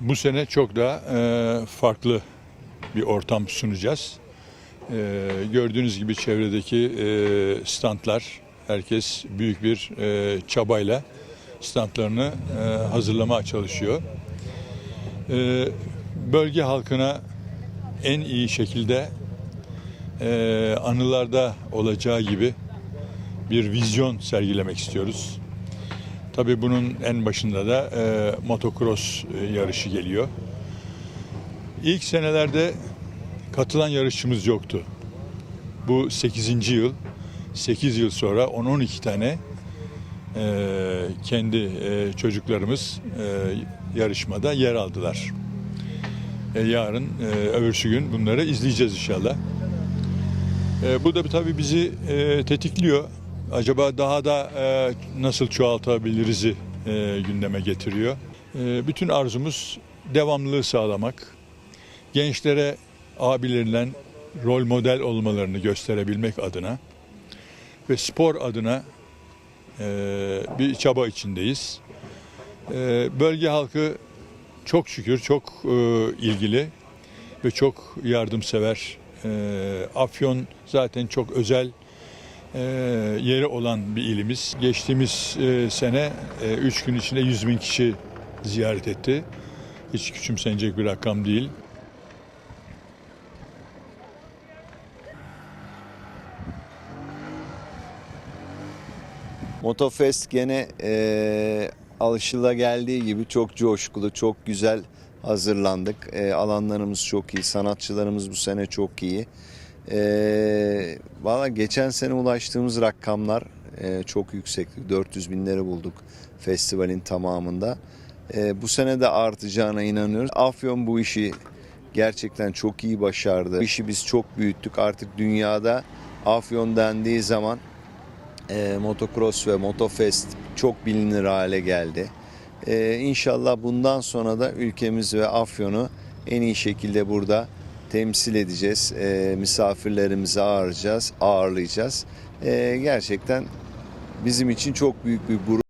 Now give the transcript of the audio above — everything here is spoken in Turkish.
Bu sene çok daha e, farklı bir ortam sunacağız. E, gördüğünüz gibi çevredeki e, standlar, herkes büyük bir e, çabayla standlarını e, hazırlamaya çalışıyor. E, bölge halkına en iyi şekilde e, anılarda olacağı gibi bir vizyon sergilemek istiyoruz. Tabii bunun en başında da e, motocross e, yarışı geliyor. İlk senelerde katılan yarışçımız yoktu. Bu 8. yıl. 8 yıl sonra 10-12 tane e, kendi e, çocuklarımız e, yarışmada yer aldılar. E, yarın, e, öbürsü gün bunları izleyeceğiz inşallah. E, bu da tabii bizi e, tetikliyor. Acaba daha da e, nasıl çoğaltabiliriz'i e, gündeme getiriyor. E, bütün arzumuz devamlılığı sağlamak. Gençlere abilerinden rol model olmalarını gösterebilmek adına ve spor adına e, bir çaba içindeyiz. E, bölge halkı çok şükür çok e, ilgili ve çok yardımsever. E, Afyon zaten çok özel e, yeri olan bir ilimiz. Geçtiğimiz e, sene 3 gün içinde 100 bin kişi ziyaret etti. Hiç küçümsenecek bir rakam değil. Motofest gene e, alışıla geldiği gibi çok coşkulu, çok güzel hazırlandık. E, alanlarımız çok iyi, sanatçılarımız bu sene çok iyi. E, Valla geçen sene ulaştığımız rakamlar e, çok yüksekti. 400 binleri bulduk festivalin tamamında. E, bu sene de artacağına inanıyoruz. Afyon bu işi gerçekten çok iyi başardı. Bu işi biz çok büyüttük. Artık dünyada Afyon dendiği zaman e, motocross ve motofest çok bilinir hale geldi. E, inşallah bundan sonra da ülkemiz ve Afyon'u en iyi şekilde burada temsil edeceğiz. E, misafirlerimizi ağırlayacağız, ağırlayacağız. E, gerçekten bizim için çok büyük bir gurur.